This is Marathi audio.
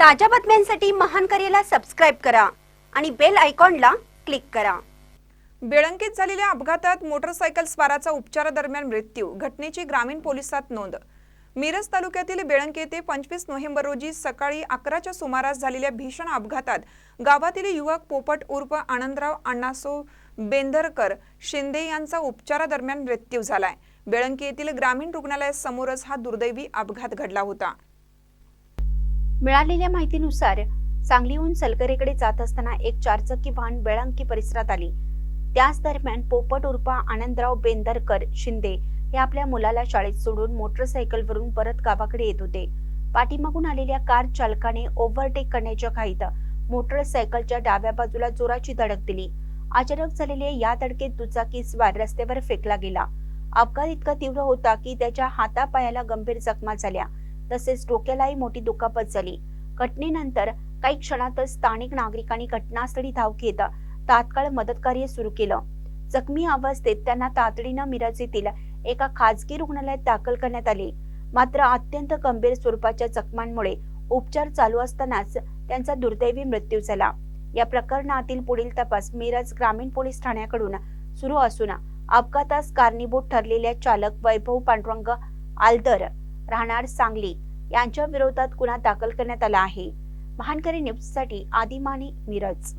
ताज्या बातम्यांसाठी महान करेला सबस्क्राईब करा आणि बेल आयकॉनला क्लिक करा. बेळंकीत झालेल्या अपघातात मोटरसायकल स्वाराचा उपचारादरम्यान मृत्यू घटनेची ग्रामीण पोलिसात नोंद. मिरज तालुक्यातील बेळंकी येथे पंचवीस नोव्हेंबर रोजी सकाळी अकराच्या सुमारास झालेल्या भीषण अपघातात गावातील युवक पोपट उर्फ आनंदराव अण्णासो बेंदरकर शिंदे यांचा उपचारादरम्यान मृत्यू झालाय. बेळंकी येथील ग्रामीण रुग्णालयासमोरच हा दुर्दैवी अपघात घडला होता. मिळालेल्या माहितीनुसार सांगलीहून सलकरेकडे जात असताना एक चारचाकी वाहन बेळंकी परिसरात आली. त्याच दरम्यान पोपट उर्फा आनंदराव बेंदरकर शिंदे हे आपल्या मुलाला शाळेत सोडून मोटरसायकलवरून परत गावाकडे येत होते. पाठीमागून आलेल्या कार चालकाने ओव्हरटेक करण्याच्या घाईत मोटरसायकलच्या डाव्या बाजूला जोराची धडक दिली. अचानक झालेल्या या धडकेत दुचाकी स्वार रस्त्यावर फेकला गेला. अपघात इतका तीव्र होता की त्याच्या हातापायाला गंभीर जखमा झाल्या. तसेच डोक्यालाही मोठी दुखापत झाली. घटनेनंतर काही क्षणातच स्थानिक नागरिकांनी घटनास्थळी धाव घेत तात्काळ मदत कार्य सुरू केलं. जखमी अवस्थेत त्यांना तातडीनं मिरज येथील एका खाजगी रुग्णालयात दाखल करण्यात आले. मात्र अत्यंत गंभीर स्वरूपाच्या जखमांमुळे उपचार चालू असतानाच त्यांचा दुर्दैवी मृत्यू झाला. या प्रकरणातील पुढील तपास मिरज ग्रामीण पोलीस ठाण्याकडून सुरू असून अपघातास कारणीभूत ठरलेल्या चालक वैभव पांडुरंग आलदर राहणार सांगली. यांच्या विरोधात गुन्हा दाखल करण्यात आला आहे. महानकरी न्यूजसाठी आदिमानी मिरज.